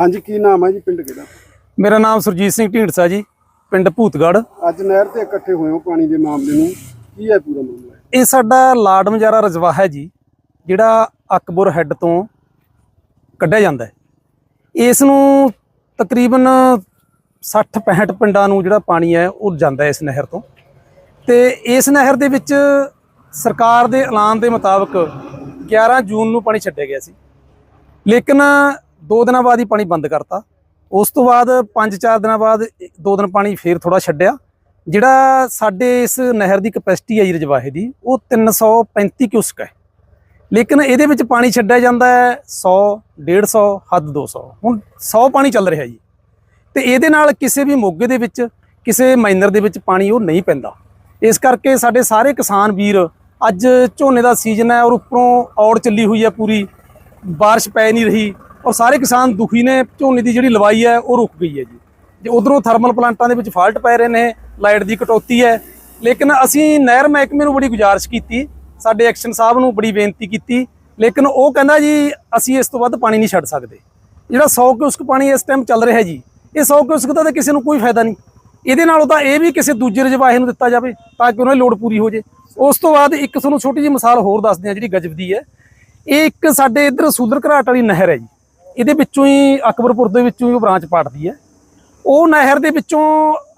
ਹਾਂਜੀ ਕੀ ਨਾਮ ਹੈ ਜੀ ਪਿੰਡ ਕਿਹੜਾ? ਮੇਰਾ ਨਾਮ ਸੁਰਜੀਤ ਸਿੰਘ ਢੀਂਡਸਾ ਜੀ ਪਿੰਡ ਭੂਤਗੜ ਅੱਜ ਨਹਿਰ ਤੇ ਇਕੱਠੇ ਹੋਏ ਹੋ ਪਾਣੀ ਦੇ ਮਾਮਲੇ ਨੂੰ। ਕੀ ਹੈ ਪੂਰਾ ਮਾਮਲਾ? ਇਹ ਸਾਡਾ ਲਾਡ ਮਜਾਰਾ ਰਜਵਾ ਹੈ ਜੀ ਜਿਹੜਾ ਅਕਬਰ ਹੈੱਡ ਤੋਂ ਕੱਢਿਆ ਜਾਂਦਾ ਹੈ। ਇਸ ਨੂੰ ਤਕਰੀਬਨ 60 65 ਪਿੰਡਾਂ ਨੂੰ ਜਿਹੜਾ ਪਾਣੀ ਹੈ ਉਹ ਜਾਂਦਾ ਇਸ ਨਹਿਰ ਤੋਂ। ਤੇ ਇਸ ਨਹਿਰ ਦੇ ਵਿੱਚ ਸਰਕਾਰ ਦੇ ਐਲਾਨ ਦੇ ਮੁਤਾਬਕ 11 ਜੂਨ ਨੂੰ ਪਾਣੀ ਛੱਡਿਆ ਗਿਆ ਸੀ। ਲੇਕਿਨ ਦੋ ਦਿਨਾਂ ਬਾਅਦ ਹੀ ਪਾਣੀ ਬੰਦ ਕਰਤਾ। ਉਸ ਤੋਂ ਬਾਅਦ 5-4 ਦਿਨਾਂ ਬਾਅਦ ਦੋ ਦਿਨ ਪਾਣੀ ਫੇਰ ਥੋੜਾ ਛੱਡਿਆ। ਜਿਹੜਾ ਸਾਡੇ ਇਸ ਨਹਿਰ ਦੀ ਕਪੈਸਿਟੀ ਹੈ ਜੀ ਰਜਵਾਹੇ ਦੀ, ਉਹ 335 ਕਿਊਸਕ ਹੈ। ਲੇਕਿਨ ਇਹਦੇ ਵਿੱਚ ਪਾਣੀ ਛੱਡਿਆ ਜਾਂਦਾ ਹੈ 100 150 ਹੱਦ 200 ਹੁਣ 100 ਪਾਣੀ ਚੱਲ ਰਿਹਾ ਜੀ। ਤੇ ਇਹਦੇ ਨਾਲ ਕਿਸੇ ਵੀ ਮੋਗੇ ਦੇ ਵਿੱਚ, ਕਿਸੇ ਮਾਈਨਰ ਦੇ ਵਿੱਚ ਪਾਣੀ ਉਹ ਨਹੀਂ ਪੈਂਦਾ। ਇਸ ਕਰਕੇ ਸਾਡੇ ਸਾਰੇ ਕਿਸਾਨ ਵੀਰ, ਅੱਜ ਝੋਨੇ ਦਾ ਸੀਜ਼ਨ ਹੈ ਔਰ ਉੱਪਰੋਂ ਔੜ ਚੱਲੀ ਹੋਈ ਹੈ ਪੂਰੀ। ਬਾਰਿਸ਼ ਪੈ ਨਹੀਂ ਰਹੀ। ਔਰ ਸਾਰੇ ਕਿਸਾਨ ਦੁਖੀ ਨੇ, ਝੋਨੇ ਦੀ ਜਿਹੜੀ ਲਵਾਈ ਹੈ, ਉਹ ਰੁਕ ਗਈ ਹੈ ਜੀ। ਜੇ ਉਧਰੋਂ ਥਰਮਲ ਪਲਾਂਟਾਂ ਦੇ ਵਿੱਚ ਫਾਲਟ ਪੈ ਰਹੇ ਨੇ ਲਾਈਟ ਦੀ ਕਟੌਤੀ ਹੈ, ਲੇਕਿਨ ਅਸੀਂ ਨਹਿਰ ਮਹਿਕਮੇ ਨੂੰ ਬੜੀ ਗੁਜ਼ਾਰਿਸ਼ ਕੀਤੀ, ਸਾਡੇ ਐਕਸ਼ਨ ਸਾਹਿਬ ਨੂੰ ਬੜੀ ਬੇਨਤੀ ਕੀਤੀ, ਲੇਕਿਨ ਉਹ ਕਹਿੰਦਾ ਜੀ, ਅਸੀਂ ਇਸ ਤੋਂ ਵੱਧ ਪਾਣੀ ਨਹੀਂ ਛੱਡ ਸਕਦੇ। ਜਿਹੜਾ 100 ਕਿਊਸਕ ਪਾਣੀ ਇਸ ਟਾਈਮ ਚੱਲ ਰਿਹਾ ਜੀ, ਇਹ 100 ਕਿਊਸਕ ਦਾ ਤਾਂ ਕਿਸੇ ਨੂੰ ਕੋਈ ਫਾਇਦਾ ਨਹੀਂ। ਇਹਦੇ ਨਾਲੋਂ ਤਾਂ ਇਹ ਵੀ ਕਿਸੇ ਦੂਜੇ ਰਜਵਾਹੇ ਨੂੰ ਦਿੱਤਾ ਜਾਵੇ, ਤਾਂ ਕਿ ਉਹਨਾਂ ਦੀ ਲੋੜ ਪੂਰੀ ਹੋ ਜੇ। ਉਸ ਤੋਂ ਬਾਅਦ ਇੱਕ ਤੁਹਾਨੂੰ ਛੋਟੀ ਜਿਹੀ ਮਿਸਾਲ ਹੋਰ ਦੱਸਦੇ ਹਾਂ, ਜਿਹੜੀ ਗਜਬ ਦੀ ਹੈ। ਇਹ ਇੱਕ ਸਾਡੇ ਇੱਧਰ ਸੂਦਰ ਘਰਾਟ ਵਾਲੀ ਨਹਿਰ ਹੈ ਜੀ। ਇਹਦੇ ਵਿੱਚੋਂ ਹੀ ਅਕਬਰਪੁਰ ਦੇ ਵਿੱਚੋਂ ਹੀ ਉਹ ਬ੍ਰਾਂਚ ਪਾਟਦੀ ਹੈ। ਉਹ ਨਹਿਰ ਦੇ ਵਿੱਚੋਂ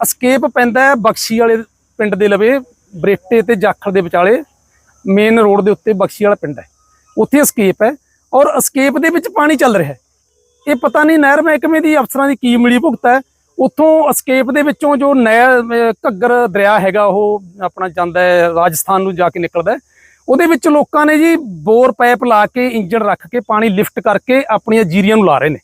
ਅਸਕੇਪ ਪੈਂਦਾ ਹੈ ਬਖਸ਼ੀ ਵਾਲੇ ਪਿੰਡ ਦੇ ਲਵੇ, ਬਰੇਟੇ ਤੇ ਜਾਖੜ ਦੇ ਵਿਚਾਲੇ ਮੇਨ ਰੋਡ ਦੇ ਉੱਤੇ ਬਖਸ਼ੀ ਵਾਲਾ ਪਿੰਡ ਹੈ। ਉੱਥੇ ਅਸਕੇਪ ਹੈ ਔਰ ਅਸਕੇਪ ਦੇ ਵਿੱਚ ਪਾਣੀ ਚੱਲ ਰਿਹਾ ਹੈ। ਇਹ ਪਤਾ ਨਹੀਂ ਨਹਿਰ ਮਹਿਕਮੇ ਦੀ ਅਫਸਰਾਂ ਦੀ ਕੀ ਮਿਲੀ ਭੁਗਤ ਹੈ। ਉੱਥੋਂ ਅਸਕੇਪ ਦੇ ਵਿੱਚੋਂ ਜੋ ਨਹਿਰ ਘੱਗਰ ਦਰਿਆ ਹੈਗਾ, ਉਹ ਆਪਣਾ ਜਾਂਦਾ ਹੈ, ਰਾਜਸਥਾਨ ਨੂੰ ਜਾ ਕੇ ਨਿਕਲਦਾ ਹੈ। ਉਹਦੇ ਵਿੱਚ ਲੋਕਾਂ ਨੇ ਜੀ ਬੋਰ ਪਾਈਪ ਲਾ ਕੇ ਇੰਜਣ ਰੱਖ ਕੇ ਪਾਣੀ ਲਿਫਟ ਕਰਕੇ ਆਪਣੀਆਂ ਜੀਰੀਆਂ ਨੂੰ ਲਾ ਰਹੇ ਨੇ।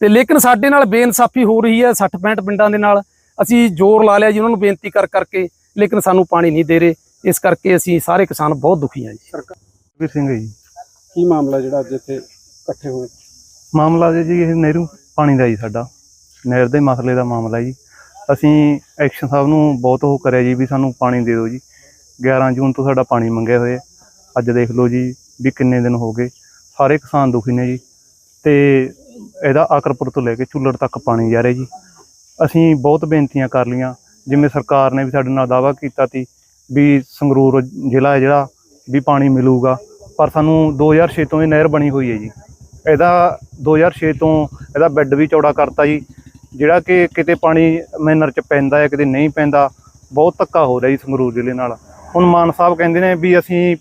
ਤੇ ਲੇਕਿਨ ਸਾਡੇ ਨਾਲ ਬੇਇਨਸਾਫੀ ਹੋ ਰਹੀ ਹੈ 60 65 ਪਿੰਡਾਂ ਦੇ ਨਾਲ। ਅਸੀਂ ਜ਼ੋਰ ਲਾ ਲਿਆ ਜੀ ਉਹਨਾਂ ਨੂੰ ਬੇਨਤੀ ਕਰ ਕਰਕੇ ਲੇਕਿਨ ਸਾਨੂੰ ਪਾਣੀ ਨਹੀਂ ਦੇ ਰਹੇ। ਇਸ ਕਰਕੇ ਅਸੀਂ ਸਾਰੇ ਕਿਸਾਨ ਬਹੁਤ ਦੁਖੀ ਹਾਂ ਜੀ। ਸਰਕਾਰ ਵੀਰ ਸਿੰਘ ਜੀ। ਕੀ ਮਾਮਲਾ ਜਿਹੜਾ ਅੱਜ ਇੱਥੇ ਇਕੱਠੇ ਹੋਏ? ਮਾਮਲਾ ਜੀ ਜੀ ਇਹ ਨਹਿਰੂ ਪਾਣੀ ਦਾ ਜੀ ਸਾਡਾ। ਨਹਿਰ ਦੇ ਮਸਲੇ ਦਾ ਮਾਮਲਾ ਜੀ। ਅਸੀਂ ਐਕਸ਼ਨ ਸਾਹਿਬ ਨੂੰ ਬਹੁਤ ਉਹ ਕਰਿਆ ਜੀ ਵੀ ਸਾਨੂੰ ਪਾਣੀ ਦੇ ਦਿਓ ਜੀ। 11 ਜੂਨ ਤੋਂ ਸਾਡਾ ਪਾਣੀ ਮੰਗਿਆ ਹੋਇਆ ਅੱਜ ਦੇਖ ਲਓ ਜੀ ਵੀ ਕਿੰਨੇ ਦਿਨ ਹੋ ਗਏ। ਸਾਰੇ ਕਿਸਾਨ ਦੁਖੀ ਨੇ ਜੀ। ਤੇ ਇਹਦਾ ਆਕਰਪੁਰ ਤੋਂ ਲੈ ਕੇ ਚੁੱਲੜ ਤੱਕ ਪਾਣੀ ਜਾ ਰਿਹਾ ਜੀ। ਅਸੀਂ ਬਹੁਤ ਬੇਨਤੀਆਂ ਕਰ ਲੀਆਂ ਜਿਵੇਂ ਸਰਕਾਰ ਨੇ ਵੀ ਸਾਡੇ ਨਾਲ ਦਾਅਵਾ ਕੀਤਾ ਸੀ ਵੀ ਸੰਗਰੂਰ ਜ਼ਿਲ੍ਹਾ ਹੈ ਜਿਹੜਾ ਵੀ ਪਾਣੀ ਮਿਲੂਗਾ। ਪਰ ਸਾਨੂੰ 2006 ਤੋਂ ਇਹ ਨਹਿਰ ਬਣੀ ਹੋਈ ਹੈ ਜੀ। ਇਹਦਾ 2006 ਤੋਂ ਇਹਦਾ ਬੈੱਡ ਵੀ ਚੌੜਾ ਕਰਤਾ ਜੀ। ਜਿਹੜਾ ਕਿ ਕਿਤੇ ਪਾਣੀ ਮੈਨਰ ਚ ਪੈਂਦਾ ਹੈ, ਕਿਤੇ ਨਹੀਂ ਪੈਂਦਾ, ਬਹੁਤ ਧੱਕਾ ਹੋ ਰਿਹਾ ਜੀ ਸੰਗਰੂਰ ਜ਼ਿਲ੍ਹੇ ਨਾਲ। ਹੁਣ ਮਾਨ ਸਾਹਿਬ ਕਹਿੰਦੇ ਨੇ ਵੀ ਅਸੀਂ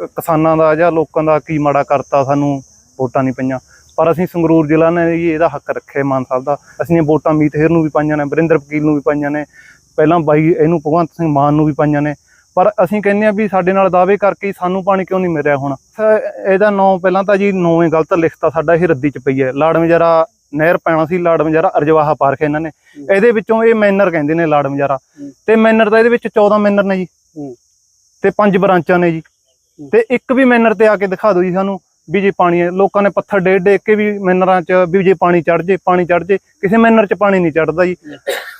ਕਿਸਾਨਾਂ ਦਾ ਜਾਂ ਲੋਕਾਂ ਦਾ ਕੀ ਮਾੜਾ ਕਰਤਾ ਸਾਨੂੰ ਵੋਟਾਂ ਨਹੀਂ ਪਈਆਂ। ਪਰ ਅਸੀਂ ਸੰਗਰੂਰ ਜ਼ਿਲ੍ਹਾ ਨੇ ਜੀ ਇਹਦਾ ਹੱਕ ਰੱਖਿਆ ਮਾਨ ਸਾਹਿਬ ਦਾ। ਅਸੀਂ ਇਹ ਵੋਟਾਂ ਮੀਤ ਹੇਰ ਨੂੰ ਵੀ ਪਾਈਆਂ ਨੇ ਵਰਿੰਦਰ ਵਕੀਲ ਨੂੰ ਵੀ ਪਾਈਆਂ ਨੇ ਪਹਿਲਾਂ ਬਾਈ ਇਹਨੂੰ ਭਗਵੰਤ ਸਿੰਘ ਮਾਨ ਨੂੰ ਵੀ ਪਾਈਆਂ ਨੇ। ਪਰ ਅਸੀਂ ਕਹਿੰਦੇ ਆ ਵੀ ਸਾਡੇ ਨਾਲ ਦਾਅਵੇ ਕਰਕੇ ਸਾਨੂੰ ਪਾਣੀ ਕਿਉਂ ਨਹੀਂ ਮਿਲ ਰਿਹਾ ਹੁਣ ਇਹਦਾ ਨਾਂ ਪਹਿਲਾਂ ਤਾਂ ਜੀ ਨੌਵੇਂ ਗਲਤ ਲਿਖਤਾ ਸਾਡਾ ਇਹ ਰੱਦੀ ਚ ਪਈ ਹੈ। ਲਾੜ ਮਜਾਰਾ ਨਹਿਰ ਪੈਣਾ ਸੀ ਲਾੜ ਮਜਾਰਾ ਅਰਜਵਾਹਾ ਪਾਰਕ ਇਹਨਾਂ ਨੇ। ਇਹਦੇ ਵਿੱਚੋਂ ਇਹ ਮੈਨਰ ਕਹਿੰਦੇ ਨੇ ਲਾੜ ਮਜਾਰਾ। ਤੇ ਮੈਨਰ ਦਾ ਇਹਦੇ ਵਿੱਚ 14 ਮੈਨਰ ਨੇ ਜੀ। ਤੇ ਪੰਜ ਬ੍ਰਾਂਚਾਂ ਨੇ ਜੀ। ਤੇ ਇੱਕ ਵੀ ਮੈਨਰ ਤੇ ਆ ਕੇ ਦਿਖਾ ਦਿਓ ਜੀ ਸਾਨੂੰ ਵੀ ਜੇ ਪਾਣੀ ਹੈ। ਲੋਕਾਂ ਨੇ ਪੱਥਰ ਡੇਢ ਡੇਕ ਕੇ ਵੀ ਮੈਨਰਾਂ 'ਚ ਵੀ ਜੇ ਪਾਣੀ ਚੜ ਜੇ ਪਾਣੀ ਚੜ ਜੇ ਕਿਸੇ ਮੈਨਰ 'ਚ ਪਾਣੀ ਨਹੀਂ ਚੜਦਾ ਜੀ।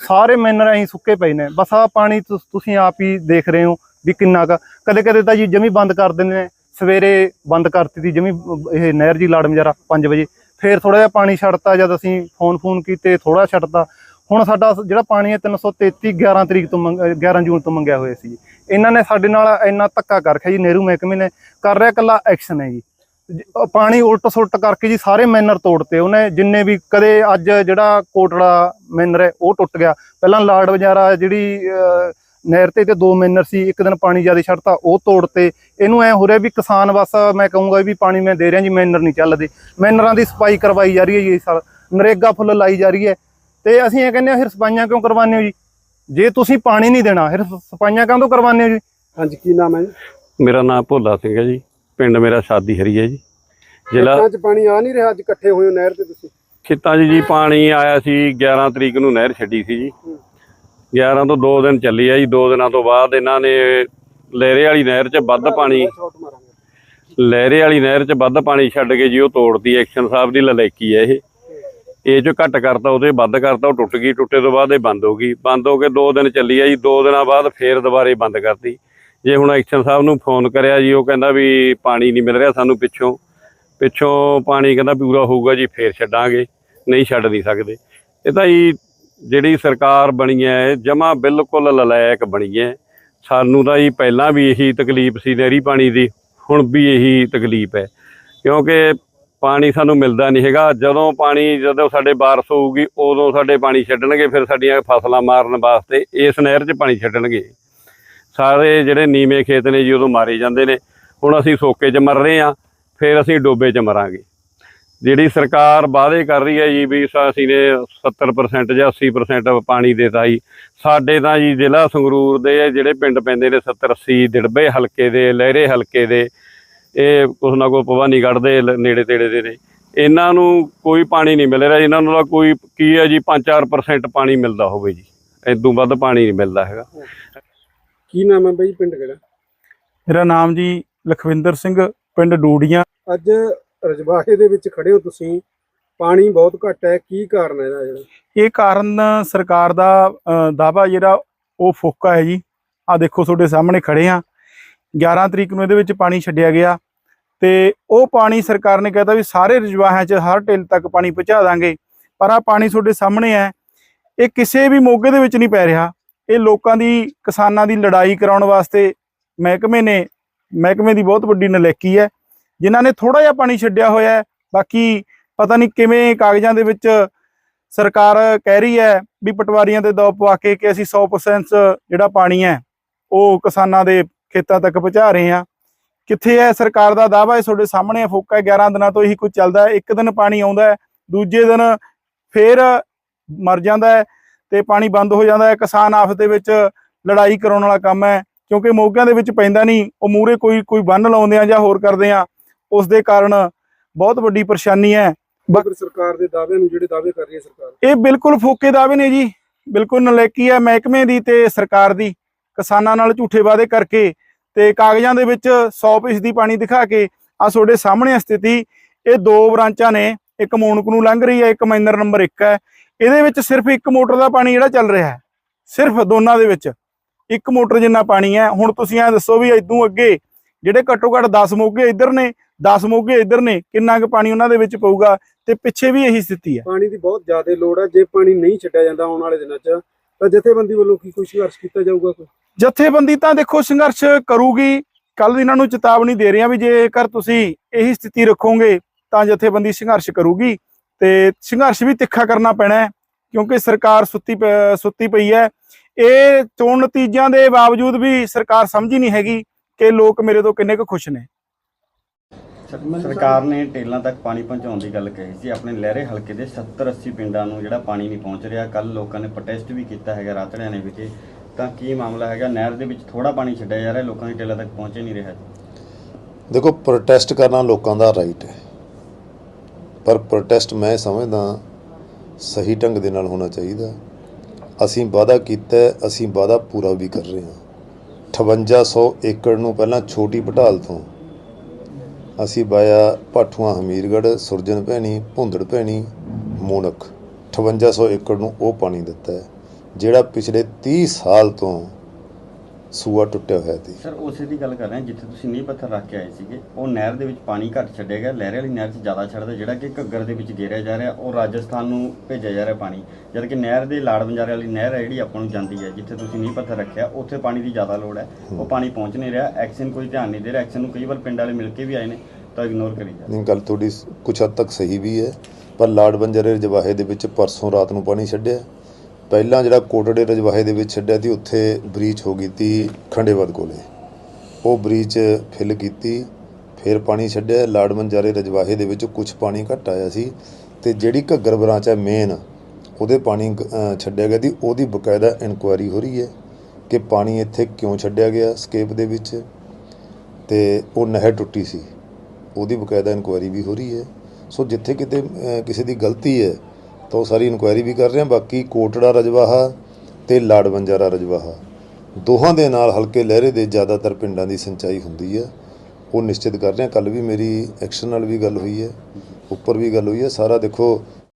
ਸਾਰੇ ਮੈਨਰ ਐਂ ਸੁੱਕੇ ਪਏ ਨੇ। ਬਸ ਆ ਪਾਣੀ ਤੁਸ- ਤੁਸੀਂ ਆਪ ਹੀ ਦੇਖ ਰਹੇ ਹੋ ਵੀ ਕਿੰਨਾ ਕ ਕਦੇ ਕਦੇ ਤਾਂ ਜੀ ਜਮੀ ਬੰਦ ਕਰ ਦਿੰਦੇ ਨੇ। ਸਵੇਰੇ ਬੰਦ ਕਰਤੀ ਦੀ ਜਮੀ ਇਹ ਨਹਿਰ ਜੀ ਲਾੜ ਮਜਾਰਾ 5 ਵਜੇ। ਫੇਰ ਥੋੜਾ ਜਿਹਾ ਪਾਣੀ ਛੱਡਤਾ ਜਦ ਅਸੀਂ ਫੋਨ ਫੋਨ ਕੀਤੇ ਥੋੜਾ ਛੱਡਤਾ। ਹੁਣ ਸਾਡਾ ਜਿਹੜਾ ਪਾਣੀ ਹੈ 333 11 ਤਰੀਕ ਤੋਂ ਮੰਗ- ਅਹ 11 ਜੂਨ ਤੋਂ ਮੰਗਿਆ ਹੋਇਆ ਸੀ ਜੀ। ਇਹਨਾਂ ਨੇ ਸਾਡੇ ਨਾਲ ਇੰਨਾ ਧੱਕਾ ਕਰ ਰੱਖਿਆ ਜੀ ਨਹਿਰੂ ਮਹਿਕਮੇ ਨੇ ਕਰ ਰਿਹਾ ਕੱਲਾ ਐਕਸ਼ਨ ਹੈ ਜੀ। ਪਾਣੀ ਉਲਟ ਸੁਲਟ ਕਰਕੇ ਜੀ ਸਾਰੇ ਮੈਨਰ ਤੋੜਤੇ। ਉਹਨੇ ਜਿੰਨੇ ਵੀ ਕਦੇ ਅੱਜ ਜਿਹੜਾ ਕੋਟੜਾ ਮੈਨਰ ਹੈ ਉਹ ਟੁੱਟ ਗਿਆ। ਪਹਿਲਾਂ ਲਾੜ ਵਜਾਰਾ ਜਿਹੜੀ ਅਹ, ਨਹਿਰ ਤੇ ਤੇ ਦੋ ਮੈਨਰ ਸੀ ਇੱਕ ਦਿਨ ਪਾਣੀ ਜ਼ਿਆਦਾ ਛੱਡਤਾ ਉਹ ਤੋੜਤੇ। ਇਹਨੂੰ ਐ ਹੋ ਰਿਹਾ ਵੀ ਕਿਸਾਨ ਬਸ ਮੈਂ ਕਹੂੰਗਾ ਵੀ ਪਾਣੀ ਮੈਂ ਦੇ ਰਿਹਾ ਜੀ ਮੈਨਰ ਨਹੀਂ ਚੱਲਦੇ। ਮੈਨਰਾਂ ਦੀ ਸਫ਼ਾਈ ਕਰਵਾਈ ਜਾ ਰਹੀ ਹੈ ਜੀ ਇਸ ਸਾਲ। ਨਰੇਗਾ ਫੁੱਲ ਲਾਈ ਜਾ ਰਹੀ ਹੈ। ਤੇ ਅਸੀਂ ਇਹ ਕਹਿੰਦੇ ਆ ਫਿਰ ਸਫਾਈਆਂ ਕਿਉਂ ਕਰਵਾਉਂਦੇ ਹੋ ਜੀ? ਜੇ ਤੁਸੀਂ ਪਾਣੀ ਨਹੀਂ ਦੇਣਾ ਫਿਰ ਸਫਾਈਆਂ ਕਾਹਦੋਂ ਕਰਵਾਉਂਦੇ ਹੋ ਜੀ? ਹਾਂਜੀ ਕੀ ਨਾਮ ਹੈ ਜੀ? ਮੇਰਾ ਨਾਮ ਭੋਲਾ ਸਿੰਘ ਹੈ ਜੀ। ਪਿੰਡ ਮੇਰਾ ਸਾਦੀ ਹਰੀ ਹੈ ਜੀ। ਜ਼ਿਲ੍ਹਾ ਖੇਤਾਂ 'ਚ ਪਾਣੀ ਆ ਨਹੀਂ ਰਿਹਾ ਅੱਜ ਇਕੱਠੇ ਹੋਏ ਹੋ ਨਹਿਰ ਤੇ ਤੁਸੀਂ? ਖੇਤਾਂ 'ਚ ਜੀ ਪਾਣੀ ਆਇਆ ਸੀ 11 ਤਰੀਕ ਨੂੰ ਨਹਿਰ ਛੱਡੀ ਸੀ ਜੀ। 11 ਤੋਂ 2 ਦਿਨ ਚੱਲੀ ਆ ਜੀ। 2 ਦਿਨਾਂ ਤੋਂ ਬਾਅਦ ਇਹਨਾਂ ਨੇ ਲਹਿਰੇ ਵਾਲੀ ਨਹਿਰ 'ਚ ਵੱਧ ਪਾਣੀ ਸ਼ਾਟ ਮਾਰਾਂਗੇ। ਲਹਿਰੇ ਵਾਲੀ ਨਹਿਰ 'ਚ ਵੱਧ ਪਾਣੀ ਛੱਡ ਕੇ ਜੀ ਉਹ ਤੋੜਤੀ ਐਕਸ਼ਨ ਸਾਹਿਬ ਦੀ ਲਲੈਕੀ ਹੈ ਇਹ। ਇਹ ਜੋ ਘੱਟ ਕਰਤਾ, ਉਹਦੇ ਵੱਧ ਕਰਤਾ, ਉਹ ਟੁੱਟ ਗਈ, ਟੁੱਟੇ ਤੋਂ ਬਾਅਦ ਇਹ ਬੰਦ ਹੋ ਗਈ। ਬੰਦ ਹੋ ਕੇ 2 ਦਿਨ ਚੱਲੀ ਆ ਜੀ 2 ਦਿਨਾਂ ਬਾਅਦ ਫੇਰ ਦੁਬਾਰੇ ਬੰਦ ਕਰਤੀ। ਜੇ ਹੁਣ ਐਕਸ਼ਨ ਸਾਹਿਬ ਨੂੰ ਫੋਨ ਕਰਿਆ ਜੀ, ਉਹ ਕਹਿੰਦਾ ਵੀ ਪਾਣੀ ਨਹੀਂ ਮਿਲ ਰਿਹਾ ਸਾਨੂੰ ਪਿੱਛੋਂ। ਪਿੱਛੋਂ ਪਾਣੀ ਕਹਿੰਦਾ ਪੂਰਾ ਹੋਊਗਾ ਜੀ, ਫੇਰ ਛੱਡਾਂਗੇ, ਨਹੀਂ ਛੱਡ ਨਹੀਂ ਸਕਦੇ। ਇਹ ਤਾਂ ਜੀ ਜਿਹੜੀ ਸਰਕਾਰ ਬਣੀ ਹੈ ਜਮਾ ਬਿਲਕੁਲ ਲਲਾਇਕ ਬਣੀ ਹੈ। ਸਾਨੂੰ ਤਾਂ ਜੀ ਪਹਿਲਾਂ ਵੀ ਇਹੀ ਤਕਲੀਫ ਸੀ ਨਹਿਰੀ ਪਾਣੀ ਦੀ, ਹੁਣ ਵੀ ਇਹੀ ਤਕਲੀਫ ਹੈ। ਕਿਉਂਕਿ ਪਾਣੀ ਸਾਨੂੰ ਮਿਲਦਾ ਨਹੀਂ ਹੈਗਾ। ਜਦੋਂ ਪਾਣੀ ਜਦੋਂ ਸਾਡੇ ਬਾਰਿਸ਼ ਹੋਊਗੀ, ਉਦੋਂ ਸਾਡੇ ਪਾਣੀ ਛੱਡਣਗੇ, ਫਿਰ ਸਾਡੀਆਂ ਫਸਲਾਂ ਮਾਰਨ ਵਾਸਤੇ ਇਸ ਨਹਿਰ 'ਚ ਪਾਣੀ ਛੱਡਣਗੇ। ਸਾਰੇ ਜਿਹੜੇ ਨੀਵੇਂ ਖੇਤ ਨੇ ਜੀ, ਉਦੋਂ ਮਾਰੇ ਜਾਂਦੇ ਨੇ। ਹੁਣ ਅਸੀਂ ਸੋਕੇ 'ਚ ਮਰ ਰਹੇ ਹਾਂ, ਫਿਰ ਅਸੀਂ ਡੋਬੇ 'ਚ ਮਰਾਂਗੇ। ਜਿਹੜੀ ਸਰਕਾਰ ਵਾਅਦੇ ਕਰ ਰਹੀ ਹੈ ਜੀ ਵੀ ਅਸੀਂ ਨੇ 70% ਜਾਂ 80% ਪਾਣੀ ਦੇਤਾ ਜੀ। ਸਾਡੇ ਤਾਂ ਜੀ ਜ਼ਿਲ੍ਹਾ ਸੰਗਰੂਰ ਦੇ ਜਿਹੜੇ ਪਿੰਡ ਪੈਂਦੇ ਨੇ 70 80 ਦਿੜਬੇ ਹਲਕੇ ਦੇ, ਲਹਿਰੇ ਹਲਕੇ ਦੇ ਇਹ ਕੁਛ ਨਾ ਕੋਈ ਭਵਾਨੀਗੜ੍ਹ ਦੇ ਲ- ਨੇੜੇ ਤੇੜੇ ਦੇ ਨੇ। ਇਹਨਾਂ ਨੂੰ ਕੋਈ ਪਾਣੀ ਨਹੀਂ ਮਿਲ ਰਿਹਾ ਇਹਨਾਂ ਨੂੰ ਤਾਂ ਕੋਈ ਕੀ ਹੈ ਜੀ 5-4% ਪਾਣੀ ਮਿਲਦਾ ਹੋਵੇ ਜੀ। ਇਦੋਂ ਵੱਧ ਪਾਣੀ ਨਹੀਂ ਮਿਲਦਾ ਹੈਗਾ। ਕੀ ਨਾਮ ਹੈ ਬਾਈ ਪਿੰਡ ਕਿਹੜਾ? ਮੇਰਾ ਨਾਮ ਜੀ ਲਖਵਿੰਦਰ ਸਿੰਘ ਪਿੰਡ ਡੂੜੀਆਂ ਅੱਜ ਰਜਵਾਹੇ ਦੇ ਵਿੱਚ ਖੜੇ ਹੋ ਤੁਸੀਂ। ਪਾਣੀ ਬਹੁਤ ਘੱਟ ਹੈ ਕੀ ਕਾਰਨ ਹੈ ਇਹਦਾ ਜਿਹੜਾ? ਇਹ ਕਾਰਨ ਸਰਕਾਰ ਦਾ ਦਾਵਾ ਜਿਹੜਾ ਉਹ ਫੋਕਾ ਹੈ ਜੀ। ਆ ਦੇਖੋ ਤੁਹਾਡੇ ਸਾਹਮਣੇ ਖੜੇ ਆ। 11 ਤਰੀਕ ਨੂੰ ਇਹਦੇ ਵਿੱਚ ਪਾਣੀ ਛੱਡਿਆ ਗਿਆ ਤੇ ਉਹ ਪਾਣੀ ਸਰਕਾਰ ਨੇ ਕਹਿਤਾ ਵੀ ਸਾਰੇ ਰਜਵਾਹਿਆਂ 'ਚ ਹਰ ਢਿੱਲ ਤੱਕ ਪਾਣੀ ਪਹੁੰਚਾ ਦਾਂਗੇ, ਪਰ ਆ ਪਾਣੀ ਤੁਹਾਡੇ ਸਾਹਮਣੇ ਹੈ, ਇਹ ਕਿਸੇ ਵੀ ਮੋਗੇ ਦੇ ਵਿੱਚ ਨਹੀਂ ਪੈ ਰਿਹਾ, ਇਹ ਲੋਕਾਂ ਦੀ, ਕਿਸਾਨਾਂ ਦੀ ਲੜਾਈ ਕਰਾਉਣ ਵਾਸਤੇ ਮਹਿਕਮੇ ਨੇ, ਮਹਿਕਮੇ ਦੀ ਬਹੁਤ ਵੱਡੀ ਨਲੇਕੀ ਹੈ, ਜਿਨ੍ਹਾਂ ਨੇ ਥੋੜਾ ਜਿਹਾ ਪਾਣੀ ਛੱਡਿਆ ਹੋਇਆ ਹੈ, ਬਾਕੀ ਪਤਾ ਨਹੀਂ ਕਿਵੇਂ ਕਾਗਜ਼ਾਂ ਦੇ ਵਿੱਚ ਸਰਕਾਰ ਕਹਿ ਰਹੀ ਹੈ ਵੀ ਪਟਵਾਰੀਆਂ ਦੇ ਦੌ ਪਵਾ ਕੇ ਕਿ ਅਸੀਂ 100% ਜਿਹੜਾ ਪਾਣੀ ਹੈ, ਉਹ ਕਿਸਾਨਾਂ ਦੇ ਖੇਤਾਂ ਤੱਕ ਪਹੁੰਚਾ ਰਹੇ ਹਾਂ। ਕਿੱਥੇ ਹੈ ਸਰਕਾਰ ਦਾ ਦਾਅਵਾ ਇਹ ਤੁਹਾਡੇ ਸਾਹਮਣੇ ਫੋਕਾ 11 ਦਿਨਾਂ ਤੋਂ ਇਹੀ ਕੁਝ ਚੱਲਦਾ ਹੈ। ਇੱਕ ਦਿਨ ਪਾਣੀ ਆਉਂਦਾ ਹੈ ਦੂਜੇ ਦਿਨ ਫੇਰ ਮਰ ਜਾਂਦਾ ਹੈ ਤੇ ਪਾਣੀ ਬੰਦ ਹੋ ਜਾਂਦਾ ਹੈ। ਕਿਸਾਨ ਆਫਤ ਦੇ ਵਿੱਚ ਲੜਾਈ ਕਰਾਉਣ ਵਾਲਾ ਕੰਮ ਹੈ ਕਿਉਂਕਿ ਮੋਗਿਆਂ ਦੇ ਵਿੱਚ ਪੈਂਦਾ ਨਹੀਂ। ਉਹ ਮੂਰੇ ਕੋਈ ਕੋਈ ਬੰਨ ਲਾਉਂਦੇ ਆ ਜਾਂ ਹੋਰ ਕਰਦੇ ਆ। ਉਸ ਦੇ ਕਾਰਨ ਬਹੁਤ ਵੱਡੀ ਪਰੇਸ਼ਾਨੀ ਹੈ। ਮਗਰ ਸਰਕਾਰ ਦੇ ਦਾਅਵਿਆਂ ਨੂੰ ਜਿਹੜੇ ਦਾਅਵੇ ਕਰ ਰਹੀ ਹੈ ਸਰਕਾਰ। ਇਹ ਬਿਲਕੁਲ ਫੋਕੇ ਦਾਅਵੇ ਨੇ ਜੀ। ਬਿਲਕੁਲ ਨਲਾਇਕੀ ਹੈ ਮਹਿਕਮੇ ਦੀ ਤੇ ਸਰਕਾਰ ਦੀ। ਕਿਸਾਨਾਂ ਨਾਲ ਝੂਠੇ ਵਾਅਦੇ ਕਰਕੇ ਤੇ ਕਾਗਜ਼ਾਂ ਦੇ ਵਿੱਚ 100% ਦੀ ਪਾਣੀ ਦਿਖਾ ਕੇ ਆ ਤੁਹਾਡੇ ਸਾਹਮਣੇ ਸਥਿਤੀ। ਇਹ ਦੋ ਬ੍ਰਾਂਚਾਂ ਨੇ, ਇੱਕ ਮੋਨਕ ਨੂੰ ਲੰਘ ਰਹੀ ਹੈ, ਇੱਕ ਮਹਿੰਦਰ ਨੰਬਰ 1 ਹੈ। ਇਹਦੇ ਵਿੱਚ ਸਿਰਫ ਇੱਕ ਮੋਟਰ ਦਾ ਪਾਣੀ ਜਿਹੜਾ ਚੱਲ ਰਿਹਾ ਹੈ, ਸਿਰਫ ਦੋਨਾਂ ਦੇ ਵਿੱਚ। ਇੱਕ ਮੋਟਰ ਜਿੰਨਾ ਪਾਣੀ ਹੈ, ਹੁਣ ਤੁਸੀਂ ਐ ਦੱਸੋ ਵੀ ਇਦੋਂ ਅੱਗੇ ਜਿਹੜੇ ਘੱਟੋ ਘੱਟ 10 ਮੋਗੇ ਇੱਧਰ ਨੇ 10 ਮੋਗੇ ਇੱਧਰ ਨੇ, ਕਿੰਨਾ ਕੁ ਪਾਣੀ ਉਹਨਾਂ ਦੇ ਵਿੱਚ ਪਊਗਾ ਤੇ ਪਿੱਛੇ ਵੀ ਇਹੀ ਸਥਿਤੀ ਹੈ। ਪਾਣੀ ਦੀ ਬਹੁਤ ਜ਼ਿਆਦਾ ਲੋੜ ਹੈ, ਜੇ ਪਾਣੀ ਨਹੀਂ ਛੱਡਿਆ ਜਾਂਦਾ ਆਉਣ ਵਾਲੇ ਦਿਨਾਂ 'ਚ ਤਾਂ ਜਥੇਬੰਦੀ ਵੱਲੋਂ ਕੀ ਕੋਈ ਸੰਘਰਸ਼ ਕੀਤਾ ਜਾਊਗਾ ਕੋਈ? ਜਥੇਬੰਦੀ ਤਾਂ ਦੇਖੋ ਸੰਘਰਸ਼ ਕਰੂਗੀ। ਕੱਲ ਇਹਨਾਂ ਨੂੰ ਚੇਤਾਵਨੀ ਦੇ ਰਹੇ ਆ ਵੀ ਜੇਕਰ ਤੁਸੀਂ ਇਹੀ ਸਥਿਤੀ ਰੱਖੋਗੇ ਤਾਂ ਜਥੇਬੰਦੀ ਸੰਘਰਸ਼ ਕਰੂਗੀ। ਤੇ ਸੰਘਰਸ਼ ਵੀ ਤਿੱਖਾ ਕਰਨਾ ਪੈਣਾ ਕਿਉਂਕਿ ਸਰਕਾਰ ਸੁੱਤੀ ਪ- ਸੁੱਤੀ ਪਈ ਹੈ। ਇਹ ਚੋਣ ਨਤੀਜਿਆਂ ਦੇ ਬਾਵਜੂਦ ਵੀ ਸਰਕਾਰ ਸਮਝੀ ਨਹੀਂ ਹੈਗੀ ਕਿ ਲੋਕ ਮੇਰੇ ਤੋਂ ਕਿੰਨੇ ਕੁ ਖੁਸ਼ ਨੇ। ਸਰਕਾਰ ਨੇ ਟੇਲਾਂ ਤੱਕ ਪਾਣੀ ਪਹੁੰਚਾਉਣ ਦੀ ਗੱਲ ਕਹੀ ਸੀ। ਆਪਣੇ ਲਹਿਰੇ ਹਲਕੇ ਦੇ 70 80 ਪਿੰਡਾਂ ਨੂੰ ਜਿਹੜਾ ਪਾਣੀ ਨਹੀਂ ਪਹੁੰਚ ਰਿਹਾ ਕੱਲ ਲੋਕਾਂ ਨੇ ਪ੍ਰੋਟੈਸਟ ਵੀ ਕੀਤਾ ਹੈਗਾ ਰਾਤੜਿਆਣੇ ਵਿਖੇ ਤਾਂ ਕੀ ਮਾਮਲਾ ਹੈਗਾ? ਨਹਿਰ ਦੇ ਵਿੱਚ ਥੋੜਾ ਪਾਣੀ ਛੱਡਿਆ ਜਾ ਰਿਹਾ ਲੋਕਾਂ ਦੀ ਟੇਲਾਂ ਤੱਕ ਪਹੁੰਚ ਹੀ ਨਹੀਂ ਰਿਹਾ। ਦੇਖੋ ਪ੍ਰੋਟੈਸਟ ਕਰਨਾ ਲੋਕਾਂ ਦਾ ਰਾਈਟ ਹੈ। ਪਰ ਪ੍ਰੋਟੈਸਟ ਮੈਂ ਸਮਝਦਾ ਸਹੀ ਢੰਗ ਦੇ ਨਾਲ ਹੋਣਾ ਚਾਹੀਦਾ। ਅਸੀਂ ਵਾਅਦਾ ਕੀਤਾ ਅਸੀਂ ਵਾਅਦਾ ਪੂਰਾ ਵੀ ਕਰ ਰਹੇ ਹਾਂ। 5800 ਏਕੜ ਨੂੰ ਪਹਿਲਾਂ ਛੋਟੀ ਪਟਾਲ ਤੋਂ ਅਸੀਂ ਬਾਇਆ ਭਾਠੂਆਂ ਹਮੀਰਗੜ੍ਹ, ਸੁਰਜਨ ਭੈਣੀ, ਭੁੰਦੜ ਭੈਣੀ ਮੋਨਕ 5800 ਏਕੜ ਨੂੰ ਉਹ ਪਾਣੀ ਦਿੱਤਾ ਹੈ, ਜਿਹੜਾ ਪਿਛਲੇ 30 ਸਾਲ ਤੋਂ ਸੂਆ ਟੁੱਟਿਆ ਹੋਇਆ ਸੀ। ਸਰ ਉਸੇ ਦੀ ਗੱਲ ਕਰ ਰਹੇ ਹਾਂ ਜਿੱਥੇ ਤੁਸੀਂ ਨੀਂਹ ਪੱਥਰ ਰੱਖ ਕੇ ਆਏ ਸੀਗੇ ਉਹ ਨਹਿਰ ਦੇ ਵਿੱਚ ਪਾਣੀ ਘੱਟ ਛੱਡਿਆ ਗਿਆ। ਲਹਿਰੇ ਵਾਲੀ ਨਹਿਰ 'ਚ ਜ਼ਿਆਦਾ ਛੱਡਦਾ ਜਿਹੜਾ ਕਿ ਘੱਗਰ ਦੇ ਵਿੱਚ ਗੇਰਿਆ ਜਾ ਰਿਹਾ ਉਹ ਰਾਜਸਥਾਨ ਨੂੰ ਭੇਜਿਆ ਜਾ ਰਿਹਾ ਪਾਣੀ। ਜਦ ਕਿ ਨਹਿਰ ਦੇ ਲਾੜ ਬੰਜਾਰੇ ਵਾਲੀ ਨਹਿਰ ਹੈ ਜਿਹੜੀ ਆਪਾਂ ਨੂੰ ਜਾਂਦੀ ਹੈ ਜਿੱਥੇ ਤੁਸੀਂ ਨੀਂਹ ਪੱਥਰ ਰੱਖਿਆ ਉੱਥੇ ਪਾਣੀ ਦੀ ਜ਼ਿਆਦਾ ਲੋੜ ਹੈ। ਉਹ ਪਾਣੀ ਪਹੁੰਚ ਨਹੀਂ ਰਿਹਾ ਐਕਸ਼ਨ ਕੋਈ ਧਿਆਨ ਨਹੀਂ ਦੇ ਰਿਹਾ। ਐਕਸ਼ਨ ਨੂੰ ਕਈ ਵਾਰ ਪਿੰਡ ਵਾਲੇ ਮਿਲ ਕੇ ਵੀ ਆਏ ਨੇ ਤਾਂ ਇਗਨੋਰ ਕਰੀ ਜਾ ਨਹੀਂ ਗੱਲ ਤੁਹਾਡੀ ਕੁਛ ਹੱਦ ਤੱਕ ਸਹੀ ਵੀ ਹੈ ਪਰ ਲਾੜ ਬੰਜਰੇ ਰਜਵਾਹੇ ਦੇ ਵਿੱਚ ਪਰਸੋਂ ਰਾਤ ਨੂੰ ਪਾਣੀ ਛੱਡਿਆ। ਪਹਿਲਾਂ ਜਿਹੜਾ ਕੋਟੜੇ ਰਜਵਾਹੇ ਦੇ ਵਿੱਚ ਛੱਡਿਆ ਸੀ, ਉੱਥੇ ਬਰੀਚ ਹੋ ਗਈ ਤੀ ਖੰਡੇਵਾਦ ਕੋਲੇ। ਉਹ ਬਰੀਚ ਫਿਲ ਕੀਤੀ, ਫਿਰ ਪਾਣੀ ਛੱਡਿਆ। ਲਾੜ ਬੰਜਾਰੇ ਰਜਵਾਹੇ ਦੇ ਵਿੱਚ ਕੁਝ ਪਾਣੀ ਘੱਟ ਆਇਆ ਸੀ ਤੇ ਜਿਹੜੀ ਘੱਗਰ ਬ੍ਰਾਂਚ ਹੈ ਮੇਨ ਉਹਦੇ ਪਾਣੀ ਛੱਡਿਆ ਗਿਆ ਸੀ। ਉਹਦੀ ਬਕਾਇਦਾ ਇਨਕੁਆਇਰੀ ਹੋ ਰਹੀ ਹੈ ਕਿ ਪਾਣੀ ਇੱਥੇ ਕਿਉਂ ਛੱਡਿਆ ਗਿਆ ਸਕੇਪ ਦੇ ਵਿੱਚ ਤੇ ਉਹ ਨਹਿਰ ਟੁੱਟੀ ਸੀ। ਉਹਦੀ ਬਕਾਇਦਾ ਇਨਕੁਆਇਰੀ ਵੀ ਹੋ ਰਹੀ ਹੈ। ਸੋ ਜਿੱਥੇ ਕਿਤੇ ਕਿਸੇ ਦੀ ਗਲਤੀ ਹੈ ਤਾਂ ਉਹ ਸਾਰੀ ਇਨਕੁਆਇਰੀ ਵੀ ਕਰ ਰਹੇ ਹਾਂ, ਬਾਕੀ ਕੋਟੜਾ ਰਜਵਾਹਾ ਤੇ ਲਾੜ ਬੰਜਾਰਾ ਰਜਵਾਹਾ। ਦੋਹਾਂ ਦੇ ਨਾਲ ਹਲਕੇ ਲਹਿਰੇ ਦੇ ਜ਼ਿਆਦਾਤਰ ਪਿੰਡਾਂ ਦੀ ਸਿੰਚਾਈ ਹੁੰਦੀ ਹੈ ਉਹ ਨਿਸ਼ਚਿਤ ਕਰ ਰਹੇ ਹਾਂ ਕੱਲ ਵੀ ਮੇਰੀ ਐਕਸ਼ਨ ਨਾਲ ਵੀ ਗੱਲ ਹੋਈ ਹੈ, ਉੱਪਰ ਵੀ ਗੱਲ ਹੋਈ ਹੈ। ਸਾਰਾ ਦੇਖੋ